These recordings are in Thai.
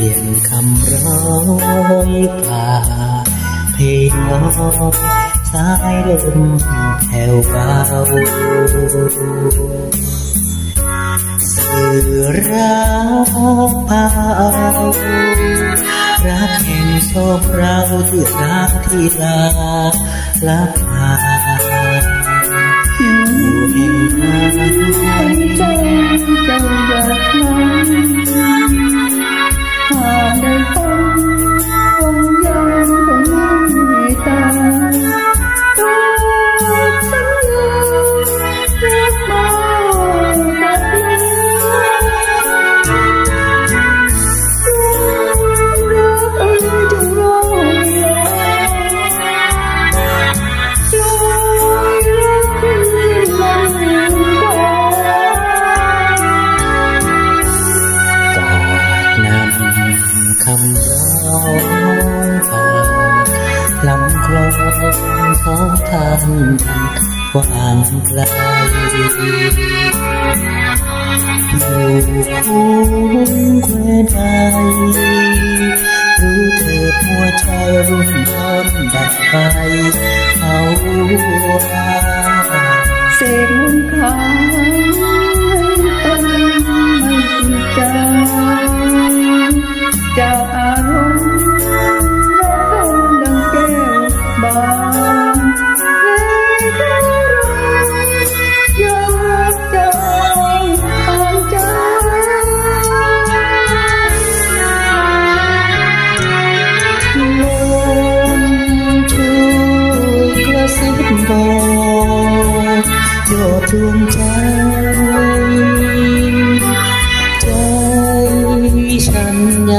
สียงคำร้อยป่าเพลงน้อยสายลมแผ่วเบาสื่อรักเบารักแห่งสองเราที่รักที่ลาลับหา 我。 ทางกว้างไกลอยู่คุ้งแคว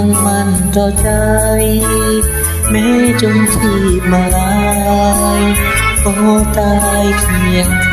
งมั่นต่อใจ แม้จนที่มาลายก็ตายเคียง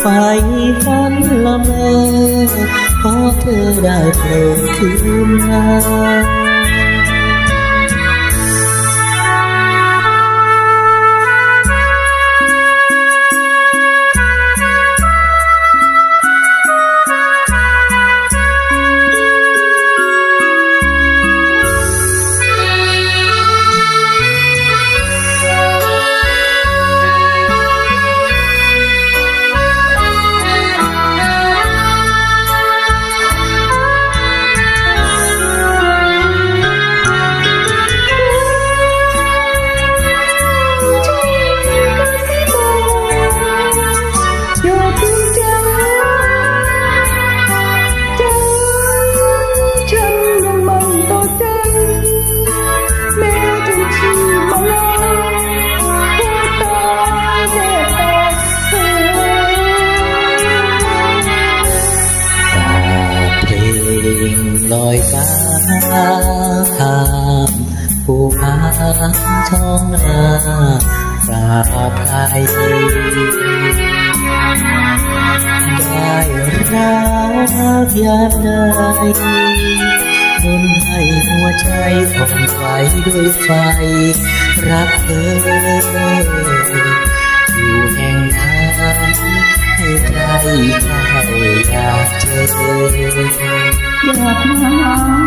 ไฟฝันละเมอขอเธอได้โปรดคืนมา ภูผาท้องนาปราบไทยได้รักยามใดดนให้หัวใจอ่อนไหวด้วยไฟ รักเธออยู่แห่งนั้นให้ใครเข้าอยากเจออยากมา